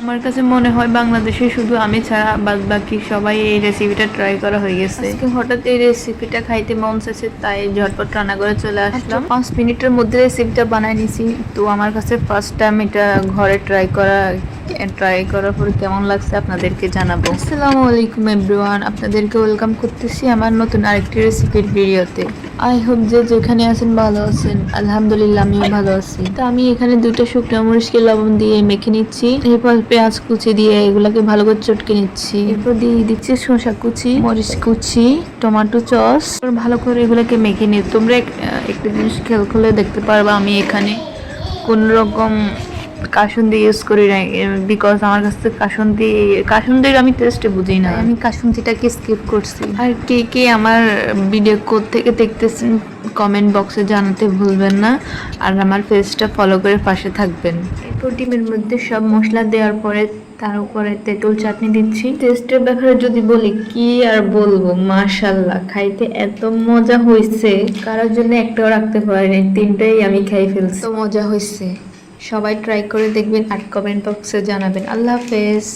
আমার কাছে মনে হয় বাংলাদেশে শুধু আমি ছাড়া বাদ বাকি সবাই এই রেসিপিটা ট্রাই করা হয়ে গেছে। আজকে হঠাৎ এই রেসিপিটা খাইতে মন চাইছে তাই ঝটপট রান্না করে চলে আসলাম। পাঁচ মিনিটের মধ্যে রেসিপিটা বানাই নিছি। তো আমার কাছে ফার্স্ট টাইম এটা ঘরে ট্রাই করা ট্রাই করার পরে কেমন লাগছে আপনাদেরকে জানাব। আসসালামু আলাইকুম এভরিওয়ান আপনাদেরকে ওয়েলকাম করতেছি আমার নতুন আরেকটি রেসিপির ভিডিওতে আই হোপ যে যেখানে আছেন ভালো আছেন। আলহামদুলিল্লাহ, আমিও ভালো আছি। তো আমি এখানে দুটো শুকনো মরিচকে লবণ দিয়ে মেখে নিচ্ছি। এরপর পেঁয়াজ কুচি দিয়ে এগুলাকে ভালো করে চটকে নিচ্ছি। এরপর দিয়ে দিচ্ছি শসা কুচি, মরিচ কুচি, টমেটো এরপর ভালো করে এগুলাকে মেখে নিই তোমরা এক- একটা জিনিস খেয়াল করলে দেখতে পারবা আমি এখানে কোন রকম কাসুন্দি ইউজ করি না বিকজ আমার কাছে কাসুন্দি কাসুন্দির আমি টেস্টে বুঝি না। আমি কাসুন্দিটাকে স্কিপ করছি। আর কে কে আমার ভিডিও কোড থেকে দেখতেছেন কমেন্ট বক্সে জানাতে ভুলবেন না। আর আমার পেজটা ফলো করে পাশে থাকবেন। এরপর ডিমের মধ্যে সব মশলা দেওয়ার পরে তার উপরে তেঁতুল চাটনি দিচ্ছি। টেস্টের ব্যাপারে যদি বলি কি আর বলব? মাশাল্লাহ খাইতে এত মজা হয়েছে কারোর জন্য একটাও রাখতে পারিনি তিনটাই আমি খাই ফেলছি। মজা হয়েছে সবাই ট্রাই করে দেখবেন আর কমেন্ট বক্সে জানাবেন। আল্লাহ হাফেজ।